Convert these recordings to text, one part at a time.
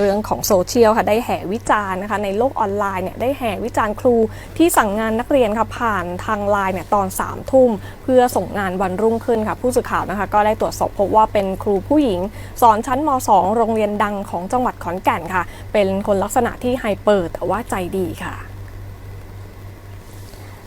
เรื่องของโซเชียลค่ะได้แห่วิจารณ์นะคะในโลกออนไลน์เนี่ยได้แห่วิจารณ์ครูที่สั่งงานนักเรียนค่ะผ่านทางไลน์เนี่ยตอน3ามทุ่มเพื่อส่งงานวันรุ่งขึ้นค่ะผู้สื่อข่าวนะคะก็ได้ตรวจสอบพบว่าเป็นครูผู้หญิง สอนชั้นม 2 โรงเรียนดังของจังหวัดขอนแก่นค่ะ เป็นคนลักษณะที่ไฮเปอร์แต่ว่าใจดีค่ะ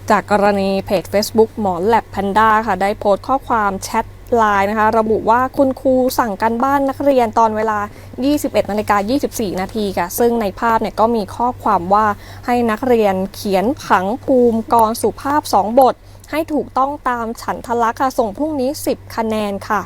จากกรณีเพจ Facebook หมอแลบแพนด้าค่ะ ได้โพสต์ข้อความแชท ลน์นะคะ ระบุว่าคุณครูสั่งการบ้านนักเรียนตอนเวลา 21นาฬิกา24 นาทีค่ะ ซึ่งในภาพเนี่ยก็มีข้อความว่าให้นักเรียนเขียนผังภูมิกรสุภาพ 2 บท ให้ถูกต้องตามฉันทลักษณ์ค่ะ ส่งพรุ่งนี้ 10 คะแนนค่ะ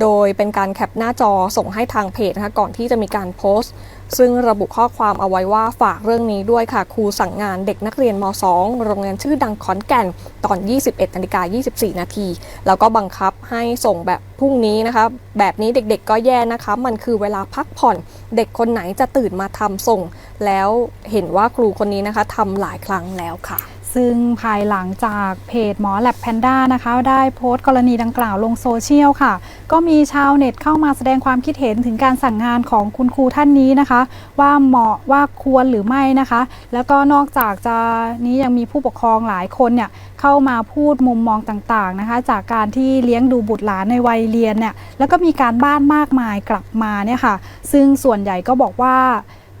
โดยเป็นการแคปหน้าจอส่งให้ทางเพจนะคะก่อนที่จะมีการโพสต์ ซึ่งระบุข้อความเอาไว้ว่าฝากเรื่องนี้ด้วยค่ะ ครูสั่งงานเด็กนักเรียนม 2 โรงเรียนชื่อดังขอนแก่นตอน 21นาฬิกา24 นาที แล้วก็บังคับให้ส่งแบบพรุ่งนี้นะคะแบบนี้เด็กๆก็แย่นะคะ มันคือเวลาพักผ่อน เด็กคนไหนจะตื่นมาทำส่ง แล้วเห็นว่าครูคนนี้นะคะทำหลายครั้งแล้วค่ะ ซึ่งภายหลังจากเพจหมอแลบแพนด้านะคะ ได้โพสต์กรณีดังกล่าวลงโซเชียลค่ะ ก็มีชาวเน็ตเข้ามาแสดงความคิดเห็นถึงการสั่งงานของคุณครูท่านนี้นะคะ ว่าเหมาะว่าควรหรือไม่นะคะ แล้วก็นอกจากจะนี้ยังมีผู้ปกครองหลายคนเนี่ยเข้ามาพูดมุมมองต่างๆนะคะ จากการที่เลี้ยงดูบุตรหลานในวัยเรียนเนี่ยแล้วก็มีการบ้านมากมายกลับมาเนี่ยค่ะ ซึ่งส่วนใหญ่ก็บอกว่า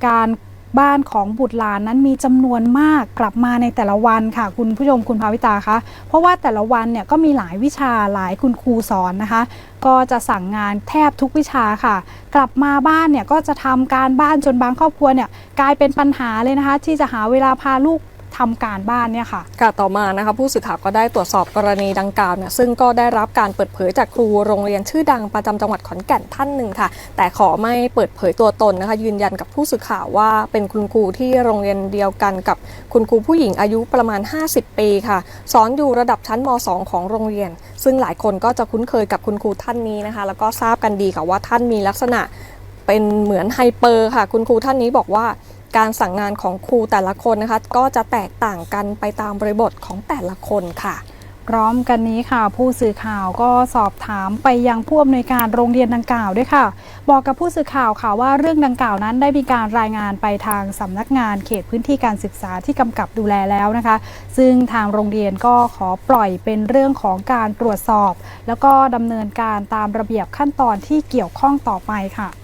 การ บ้านของบุตรหลานนั้นมีจำนวนมากกลับมาในแต่ละวันค่ะ คุณผู้ชมคุณภาวิตาคะเพราะว่าแต่ละวันเนี่ยก็มีหลายวิชาหลายคุณครูสอนนะคะ ก็จะสั่งงานแทบทุกวิชาค่ะ กลับมาบ้านเนี่ยก็จะทำการบ้านจนบางครอบครัวเนี่ยกลายเป็นปัญหาเลยนะคะ ที่จะหาเวลาพาลูก ทำการบ้านเนี่ยค่ะค่ะต่อมานะคะผู้สื่อข่าวก็ได้ตรวจสอบกรณีดังกล่าวเนี่ยซึ่งก็ได้รับการเปิดเผยจากครูโรงเรียนชื่อดังประจำจังหวัดขอนแก่นท่านหนึ่งค่ะ แต่ขอไม่เปิดเผยตัวตนนะคะ ยืนยันกับผู้สื่อข่าวว่าเป็นคุณครูที่โรงเรียนเดียวกันกับคุณครูผู้หญิงอายุประมาณ 50 ปีค่ะ สอนอยู่ระดับชั้นม 2 ของโรงเรียน ซึ่งหลายคนก็จะคุ้นเคยกับคุณครูท่านนี้นะคะ แล้วก็ทราบกันดีค่ะว่าท่านมีลักษณะเป็นเหมือนไฮเปอร์ค่ะ คุณครูท่านนี้บอกว่า การสั่งงานของครูแต่ละคนนะคะ ก็จะแตกต่างกันไปตามบริบทของแต่ละคนค่ะ พร้อมกันนี้ค่ะ ผู้สื่อข่าวก็สอบถามไปยังผู้อำนวยการโรงเรียนดังกล่าวด้วยค่ะ บอกกับผู้สื่อข่าวค่ะว่าเรื่องดังกล่าวนั้นได้มีการรายงานไปทางสำนักงานเขตพื้นที่การศึกษาที่กำกับดูแลแล้วนะคะ ซึ่งทางโรงเรียนก็ขอปล่อยเป็นเรื่องของการตรวจสอบ แล้วก็ดำเนินการตามระเบียบขั้นตอนที่เกี่ยวข้องต่อไปค่ะ